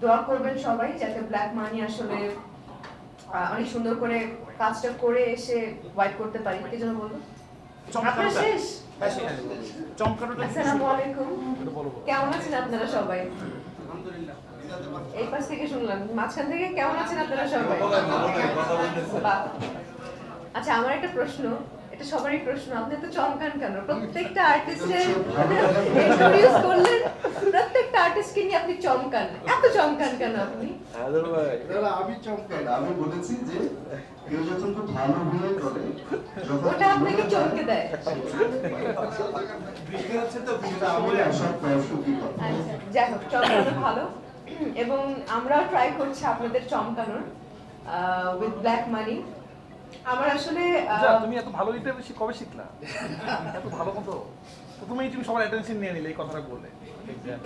দোয়া করবেন সবাই যাতে ব্ল্যাক মানি আসলে অনেক সুন্দর করে কাজটা করে এসে ওয়াইপ করতে পারি। কে যেন বলব? আপনারা শেষ? আসসালামু আলাইকুম। বলো। কেমন আছেন আপনারা সবাই? এই পাশ থেকে শুনলাম। মাঝখান থেকে কেমন আছেন আপনারা সবাই। আচ্ছা আমার একটা প্রশ্ন। এটা সবারই প্রশ্ন। আপনি তো চমকান কেন? প্রত্যেকটা আর্টিস্টের ইন্ট্রোডিউস করলেন প্রত্যেকটা আর্টিস্টকে নিয়ে আপনি চমকান চমকান কেন আপনি? আমি চমকাই আমি বলেছি যে কেউ যখন খুব ভালো অভিনয় করে ওটা আপনাকে চমকে দেয়। আচ্ছা যাই হোক চমকানো ভালো। এবং আমরাও ট্রাই করছি আপনাদের চমকানোর উইথ ব্ল্যাক মানি আমার আসলে তুমি এত ভালো দিতে বেশি কবে শিখলা? এত ভালো মতো তুমি সবার অ্যাটেনশন নিয়ে নিলে এই কথাটা বললে।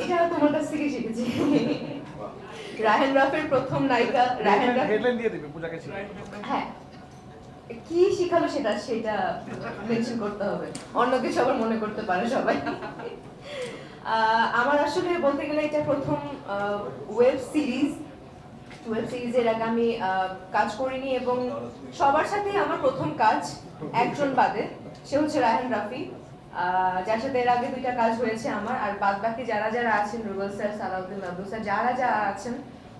এটা তোমার কাছ থেকে শিখেছি। রাফের প্রথম নায়িকা রাফ হেডলাইন দিয়ে দেবে পূজাকে হ্যাঁ। কি শিখালো সেটা সেটা মেনশন করতে হবে। অন্য কিছু আবার মনে করতে পারে সবাই। আহ, আমার আসলে বলতে গেলে এটা প্রথম ওয়েব সিরিজ ওয়েব সিরিজের আগে আমি কাজ করিনি এবং সবার সাথে আমার প্রথম কাজ একজন বাদে, সে হচ্ছে রায়হান রাফি। যার সাথে এর আগে দুইটা কাজ হয়েছে আমার, আর বাদ বাকি যারা যারা আছেন, রুবেল স্যার, সালাউদ্দিন আব্দুল স্যার, যারা যারা আছেন,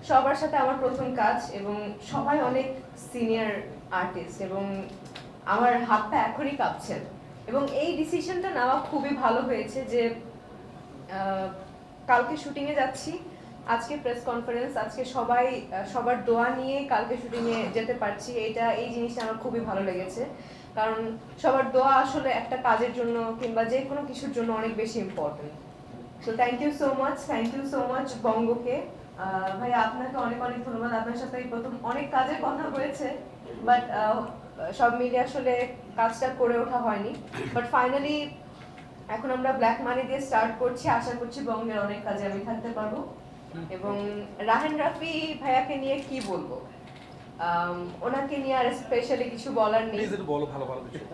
সবার সাথে আমার প্রথম কাজ এবং সবাই অনেক সিনিয়র আর্টিস্ট এবং আমার হাতটা এখনই কাঁপছে। এবং এই ডিসিশনটা নেওয়া খুবই ভালো হয়েছে যে কালকে শুটিংয়ে যাচ্ছি। আজকে প্রেস কনফারেন্স আজকে সবাই সবার দোয়া নিয়ে কালকে শুটিংয়ে যেতে পারছি। এটা, এই জিনিসটা আমার খুবই ভালো লেগেছে। কারণ সবার দোয়া আসলে একটা কাজের জন্য কিংবা যে কোনো কিছুর জন্য অনেক বেশি important so thank you so much thank you so much বঙ্গকে। ভাই, আপনাকে অনেক অনেক ধন্যবাদ। আপনার সাথে প্রথম অনেক কাজের কথা হয়েছে বাট সব মিলিয়ে আসলে কাজটা করে ওঠা হয়নি। বাট ফাইনালি এখন আমরা ব্ল্যাক মানি দিয়ে স্টার্ট করছি। আশা করছি বঙ্গের অনেক কাজে আমি থাকতে পারব। এবং রাহেন রাফি ভাইয়াকে নিয়ে কি বলব? ওনাকে নিয়ে আর স্পেশালি কিছু বলার নেই। প্লিজ বলো ভালো ভালো কিছু।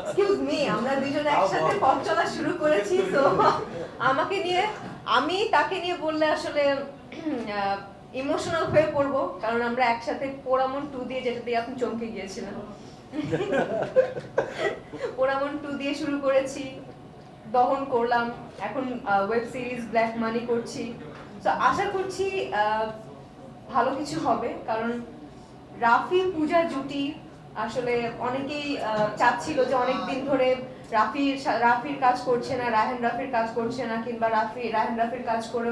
এক্সকিউজ মি আমরা দুজন একসাথে পথ চলা শুরু করেছি তো আমাকে নিয়ে আমি তাকে নিয়ে বললে আসলে ইমোশনাল হয়ে পড়ব কারণ আমরা একসাথে পোড়ামন টু দিয়ে যেটা দিয়ে আপনি চমকে গিয়েছিলেন। পোড়ামন টু দিয়ে শুরু করেছি। দহন করলাম। এখন ওয়েব সিরিজ ব্ল্যাক মানি করছি। তো আশা করছি ভালো কিছু হবে। কারণ রাফি পূজা জুটি আসলে অনেকেই চাচ্ছিল যে অনেক দিন ধরে রাফির রাফির কাজ করছে না রাহেন রাফির কাজ করছে না, কিংবা রাফি রাহেন রাফির কাজ করে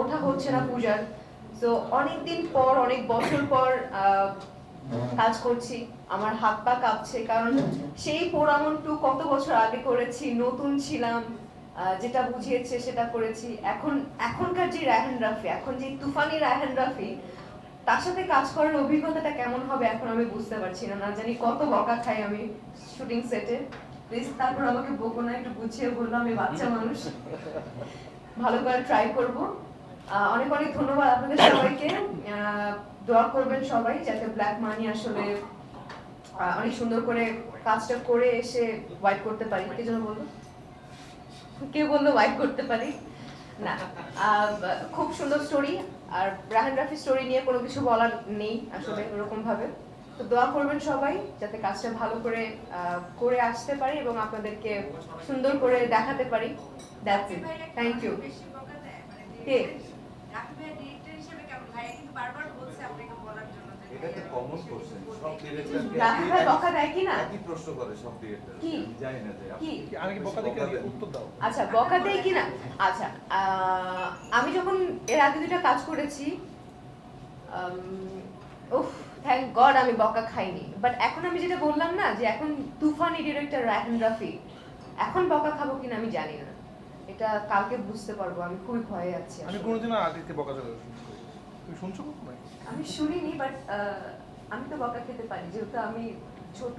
ওঠা হচ্ছে না পূজার। তো অনেক দিন পর, অনেক বছর পর কাজ করছি, আমার হাত পা কাঁপছে, কারণ সেই পোড়ামন টু কত বছর আগে করেছি, নতুন ছিলাম যেটা বুঝিয়েছে সেটা করেছি। এখন, এখনকার যে রায়হান রাফি, এখন যে তুফানি রায়হান রাফি, তার সাথে কাজ করার অভিজ্ঞতাটা কেমন হবে এখন আমি বুঝতে পারছি না। না জানি কত বকা খাই আমি শুটিং সেটে। প্লিজ তারপর আমাকে বকো না একটু বুঝিয়ে বলল, আমি বাচ্চা মানুষ। ভালো করে ট্রাই করব। অনেক অনেক ধন্যবাদ আপনাদের সবাইকে। দোয়া করবেন সবাই যাতে ব্ল্যাক মানি আসলে অনেক সুন্দর করে কাজটা করে এসে ওয়াইপ করতে পারি। কে যেন বলব কে বলল ওয়াইপ করতে পারি? না খুব সুন্দর স্টোরি আর রাহান রাফি স্টোরি নিয়ে কোনো কিছু বলার নেই আসলে ওরকম ভাবে তো দোয়া করবেন সবাই যাতে কাজটা ভালো করে আহ, করে আসতে পারি এবং আপনাদেরকে সুন্দর করে দেখাতে পারি। দ্যাটস ইট থ্যাংক ইউ কে? এটা তো কমন কোশ্চেন সব ডিরেক্টর রাফি ভাই বকা দেয় কি না একই প্রশ্ন করে সব ডিরেক্টর কি? জানি না যে কি? কি আমি কি বকা দিকে উত্তর দাও? আচ্ছা বকা দেয় কি না আচ্ছা আমি যখন এর আগে দুটা কাজ করেছি উফ থ্যাংক গড আমি বকা খাইনি। বাট এখন আমি যেটা বললাম না যে এখন তুফানি ডিরেক্টর রায়হান রাফি এখন বকা খাব কিনা আমি জানি না। এটা কালকে বুঝতে পারব আমি খুবই ভয়ে আছি আমি কোনোদিন কোনোদিনও আদিত্যকে বকা দেবো তুমি শুনছো কখনো? আমি শুনিনি বাট আমি তো বকা খেতে পারি যেহেতু আমি ছোট।